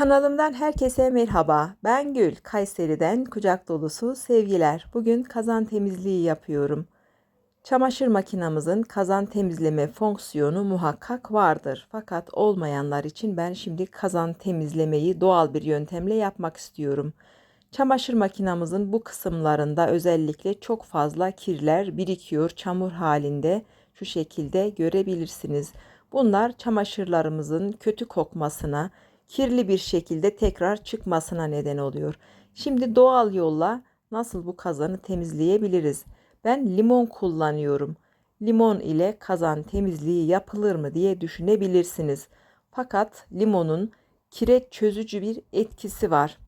Kanalımdan herkese merhaba. Ben Gül. Kayseri'den kucak dolusu sevgiler. Bugün kazan temizliği yapıyorum. Çamaşır makinamızın kazan temizleme fonksiyonu muhakkak vardır. Fakat olmayanlar için ben şimdi kazan temizlemeyi doğal bir yöntemle yapmak istiyorum. Çamaşır makinamızın bu kısımlarında özellikle çok fazla kirler birikiyor çamur halinde. Şu şekilde görebilirsiniz. Bunlar çamaşırlarımızın kötü kokmasına, kirli bir şekilde tekrar çıkmasına neden oluyor. Şimdi doğal yolla nasıl bu kazanı temizleyebiliriz? Ben limon kullanıyorum. Limon ile kazan temizliği yapılır mı diye düşünebilirsiniz. Fakat limonun kireç çözücü bir etkisi var.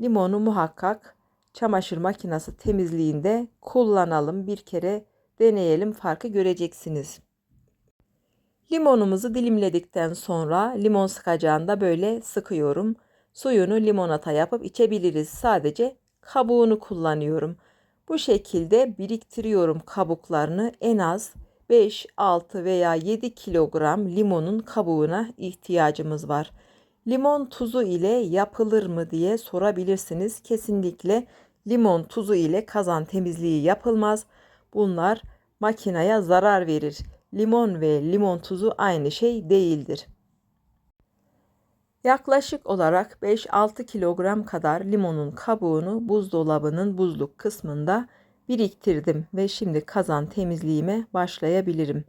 Limonu muhakkak çamaşır makinesi temizliğinde kullanalım. Bir kere deneyelim farkı göreceksiniz. Limonumuzu dilimledikten sonra limon sıkacağında böyle sıkıyorum. Suyunu limonata yapıp içebiliriz. Sadece kabuğunu kullanıyorum. Bu şekilde biriktiriyorum kabuklarını en az 5, 6 veya 7 kilogram limonun kabuğuna ihtiyacımız var. Limon tuzu ile yapılır mı diye sorabilirsiniz. Kesinlikle limon tuzu ile kazan temizliği yapılmaz. Bunlar makineye zarar verir. Limon ve limon tuzu aynı şey değildir. Yaklaşık olarak 5-6 kilogram kadar limonun kabuğunu buzdolabının buzluk kısmında biriktirdim ve şimdi kazan temizliğime başlayabilirim.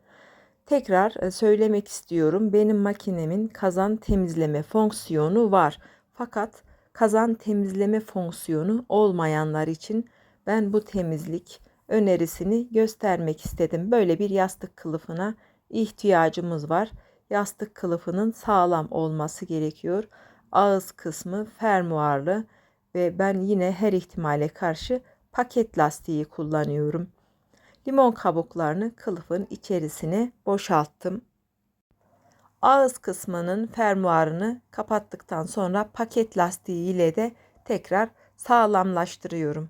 Tekrar e, söylemek istiyorum. Benim makinemin kazan temizleme fonksiyonu var. Fakat kazan temizleme fonksiyonu olmayanlar için ben bu temizlik önerisini göstermek istedim. Böyle bir yastık kılıfına ihtiyacımız var. Yastık kılıfının sağlam olması gerekiyor. Ağız kısmı fermuarlı ve ben yine her ihtimale karşı paket lastiği kullanıyorum. Limon kabuklarını kılıfın içerisine boşalttım. Ağız kısmının fermuarını kapattıktan sonra paket lastiği ile de tekrar sağlamlaştırıyorum.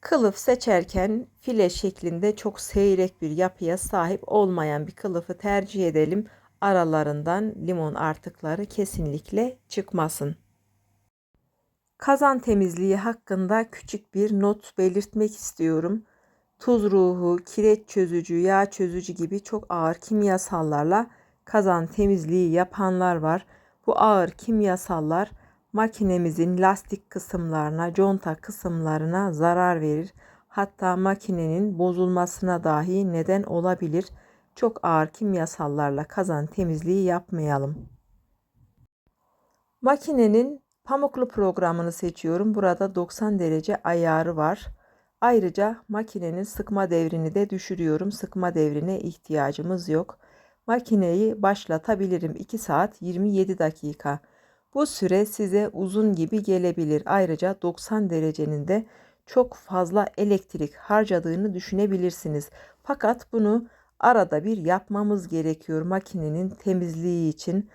Kılıf seçerken file şeklinde çok seyrek bir yapıya sahip olmayan bir kılıfı tercih edelim. Aralarından limon artıkları kesinlikle çıkmasın. Kazan temizliği hakkında küçük bir not belirtmek istiyorum. Tuz ruhu, kireç çözücü, yağ çözücü gibi çok ağır kimyasallarla kazan temizliği yapanlar var. Bu ağır kimyasallar makinemizin lastik kısımlarına, conta kısımlarına zarar verir. Hatta makinenin bozulmasına dahi neden olabilir. Çok ağır kimyasallarla kazan temizliği yapmayalım. Makinenin pamuklu programını seçiyorum. Burada 90 derece ayarı var. Ayrıca makinenin sıkma devrini de düşürüyorum. Sıkma devrine ihtiyacımız yok. Makineyi başlatabilirim. 2 saat 27 dakika. Bu süre size uzun gibi gelebilir. Ayrıca 90 derecenin de çok fazla elektrik harcadığını düşünebilirsiniz. Fakat bunu arada bir yapmamız gerekiyor makinenin temizliği için.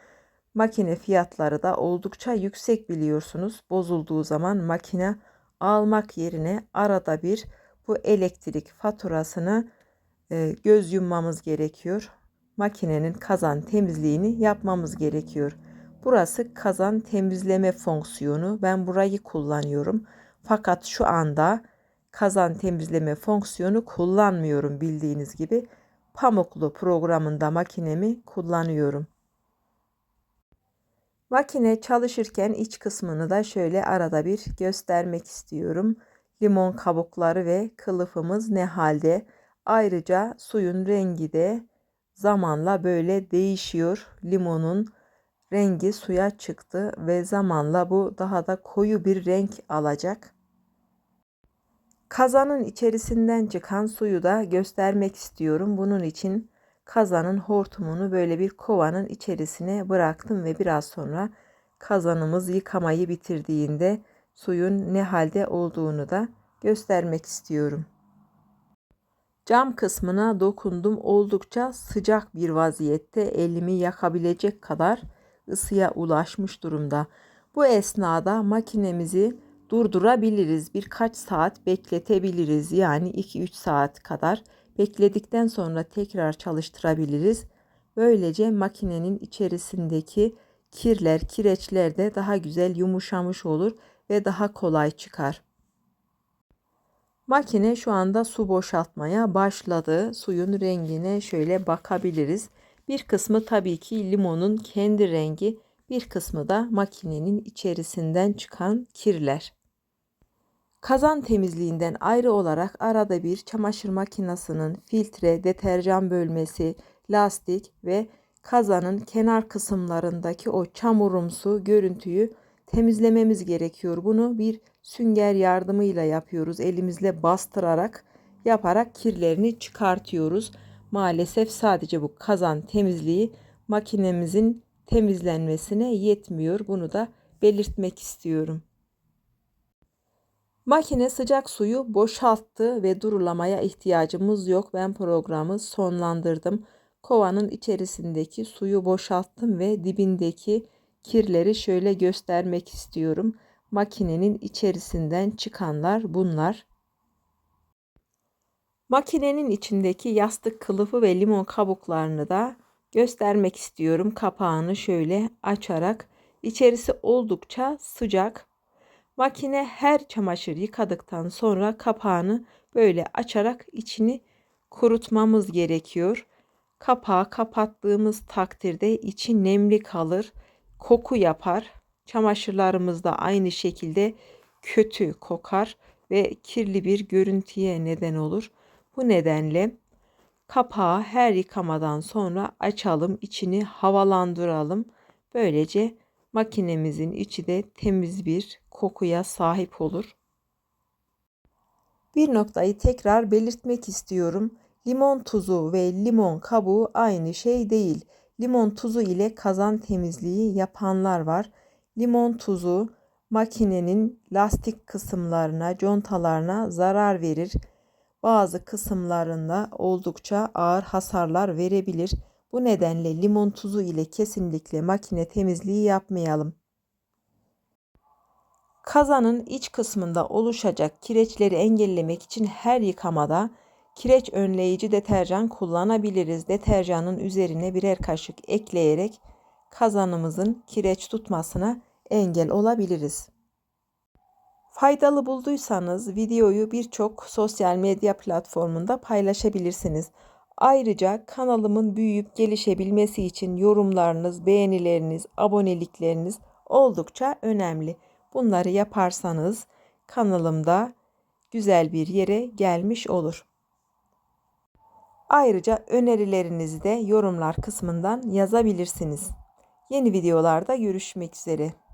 Makine fiyatları da oldukça yüksek biliyorsunuz. Bozulduğu zaman makine almak yerine arada bir bu elektrik faturasını e, göz yummamız gerekiyor. Makinenin kazan temizliğini yapmamız gerekiyor. Burası kazan temizleme fonksiyonu. Ben burayı kullanıyorum. Fakat şu anda kazan temizleme fonksiyonu kullanmıyorum bildiğiniz gibi. Pamuklu programında makinemi kullanıyorum. Makine çalışırken iç kısmını da şöyle arada bir göstermek istiyorum. Limon kabukları ve kılıfımız ne halde? Ayrıca suyun rengi de zamanla böyle değişiyor. Limonun rengi suya çıktı ve zamanla bu daha da koyu bir renk alacak. Kazanın içerisinden çıkan suyu da göstermek istiyorum. Bunun için kazanın hortumunu böyle bir kovanın içerisine bıraktım ve biraz sonra kazanımız yıkamayı bitirdiğinde suyun ne halde olduğunu da göstermek istiyorum. Cam kısmına dokundum. Oldukça sıcak bir vaziyette elimi yakabilecek kadar ısıya ulaşmış durumda. Bu esnada makinemizi durdurabiliriz. Birkaç saat bekletebiliriz. Yani 2-3 saat kadar bekledikten sonra tekrar çalıştırabiliriz. Böylece makinenin içerisindeki kirler, kireçler de daha güzel yumuşamış olur ve daha kolay çıkar. Makine şu anda su boşaltmaya başladı. Suyun rengine şöyle bakabiliriz. Bir kısmı tabii ki limonun kendi rengi, bir kısmı da makinenin içerisinden çıkan kirler. Kazan temizliğinden ayrı olarak arada bir çamaşır makinesinin filtre, deterjan bölmesi, lastik ve kazanın kenar kısımlarındaki o çamurumsu görüntüyü temizlememiz gerekiyor. Bunu bir sünger yardımıyla yapıyoruz. Elimizle bastırarak yaparak kirlerini çıkartıyoruz. Maalesef sadece bu kazan temizliği makinemizin temizlenmesine yetmiyor. Bunu da belirtmek istiyorum. Makine sıcak suyu boşalttı ve durulamaya ihtiyacımız yok. Ben programı sonlandırdım. Kovanın içerisindeki suyu boşalttım ve dibindeki kirleri şöyle göstermek istiyorum. Makinenin içerisinden çıkanlar bunlar. Makinenin içindeki yastık kılıfı ve limon kabuklarını da göstermek istiyorum. Kapağını şöyle açarak içerisi oldukça sıcak. Makine her çamaşır yıkadıktan sonra kapağını böyle açarak içini kurutmamız gerekiyor. Kapağı kapattığımız takdirde içi nemli kalır, koku yapar. Çamaşırlarımız da aynı şekilde kötü kokar ve kirli bir görüntüye neden olur. Bu nedenle kapağı her yıkamadan sonra açalım, içini havalandıralım. Böylece makinemizin içi de temiz bir kokuya sahip olur. Bir noktayı tekrar belirtmek istiyorum. Limon tuzu ve limon kabuğu aynı şey değil. Limon tuzu ile kazan temizliği yapanlar var. Limon tuzu makinenin lastik kısımlarına, contalarına zarar verir. Bazı kısımlarında oldukça ağır hasarlar verebilir. Bu nedenle limon tuzu ile kesinlikle makine temizliği yapmayalım. Kazanın iç kısmında oluşacak kireçleri engellemek için her yıkamada kireç önleyici deterjan kullanabiliriz. Deterjanın üzerine birer kaşık ekleyerek kazanımızın kireç tutmasına engel olabiliriz. Faydalı bulduysanız videoyu birçok sosyal medya platformunda paylaşabilirsiniz. Ayrıca kanalımın büyüyüp gelişebilmesi için yorumlarınız, beğenileriniz, abonelikleriniz oldukça önemli. Bunları yaparsanız kanalımda güzel bir yere gelmiş olur. Ayrıca önerilerinizi de yorumlar kısmından yazabilirsiniz. Yeni videolarda görüşmek üzere.